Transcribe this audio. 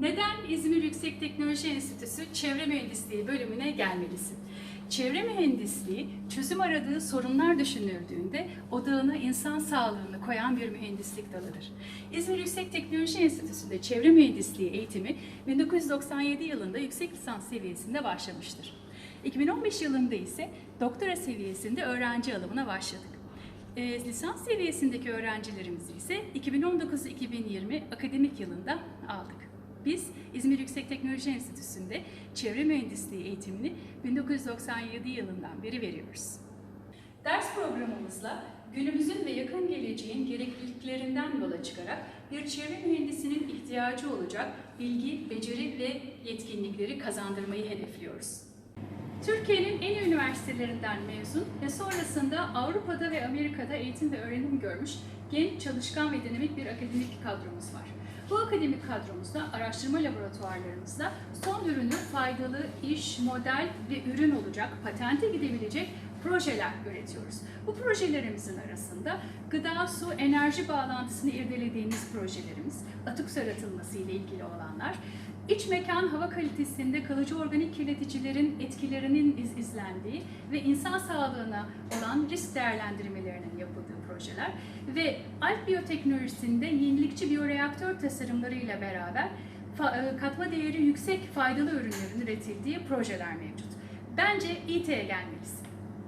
Neden İzmir Yüksek Teknoloji Enstitüsü Çevre Mühendisliği bölümüne gelmelisin? Çevre mühendisliği çözüm aradığı sorunlar düşünüldüğünde odağına insan sağlığını koyan bir mühendislik dalıdır. İzmir Yüksek Teknoloji Enstitüsü'nde çevre mühendisliği eğitimi 1997 yılında yüksek lisans seviyesinde başlamıştır. 2015 yılında ise doktora seviyesinde öğrenci alımına başladık. E, lisans seviyesindeki öğrencilerimizi ise 2019-2020 akademik yılında aldık. Biz İzmir Yüksek Teknoloji Enstitüsü'nde çevre mühendisliği eğitimini 1997 yılından beri veriyoruz. Ders programımızla günümüzün ve yakın geleceğin gerekliliklerinden yola çıkarak bir çevre mühendisinin ihtiyacı olacak bilgi, beceri ve yetkinlikleri kazandırmayı hedefliyoruz. Türkiye'nin en iyi üniversitelerinden mezun ve sonrasında Avrupa'da ve Amerika'da eğitim ve öğrenim görmüş genç, çalışkan ve dinamik bir akademik kadromuz var. Bu akademik kadromuzda araştırma laboratuvarlarımızda son ürünü faydalı iş, model ve ürün olacak, patente gidebilecek projeler üretiyoruz. Bu projelerimizin arasında gıda, su, enerji bağlantısını irdelediğimiz projelerimiz, atık sarıtılması ile ilgili olanlar, İç mekan hava kalitesinde kalıcı organik kirleticilerin etkilerinin iz izlendiği ve insan sağlığına olan risk değerlendirmelerinin yapıldığı projeler ve Alp biyoteknolojisinde yenilikçi biyoreaktör tasarımlarıyla beraber e, katma değeri yüksek faydalı ürünlerin üretildiği projeler mevcut. Bence İT'ye gelmelisin.